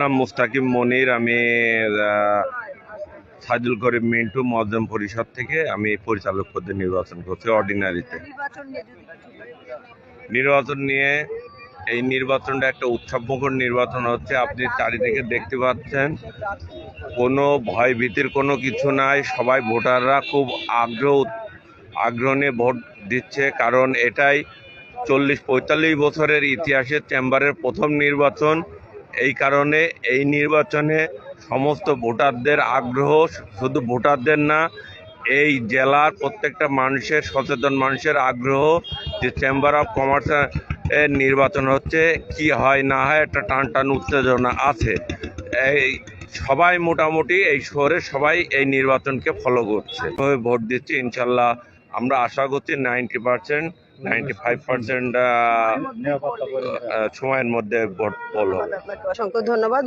নাম মুস্তাকিম মনির আমি সাইদুল করিম মিন্টু মজ্জম পরিষদ থেকে আমি পরিচালক পদে নির্বাচন করছি অর্ডিনারিতে। নির্বাচন নিয়ে নির্বাচন নিয়ে এই নির্বাচনটা একটা উৎসবমুখর নির্বাচন হচ্ছে। আপনি চারিদিকে দেখতে পাচ্ছেন কোনো ভয় ভীতির কোনো কিছু নাই। সবাই ভোটাররা খুব আগ্রহ আগ্রহ নিয়ে ভোট দিচ্ছে কারণ এটাই চল্লিশ পঁয়তাল্লিশ বছরের ইতিহাসে চেম্বারের প্রথম নির্বাচন। এই কারণে এই নির্বাচনে সমস্ত ভোটারদের আগ্রহ, শুধু ভোটারদের না, এই জেলার প্রত্যেকটা মানুষের, সচেতন মানুষের আগ্রহ যে চেম্বার অফ কমার্স এর নির্বাচন হচ্ছে, কি হয়, না হয়, একটা টান টান উত্তেজনা আছে। এই সবাই মোটামুটি এই শহরে সবাই এই নির্বাচনকে ফলো করছে। ভোট দিচ্ছি, ইনশাল্লাহ। আমরা আশা করছি ninety percent ninety five percent সময়ের মধ্যে ভোট পোল হবে। অসংখ্য ধন্যবাদ।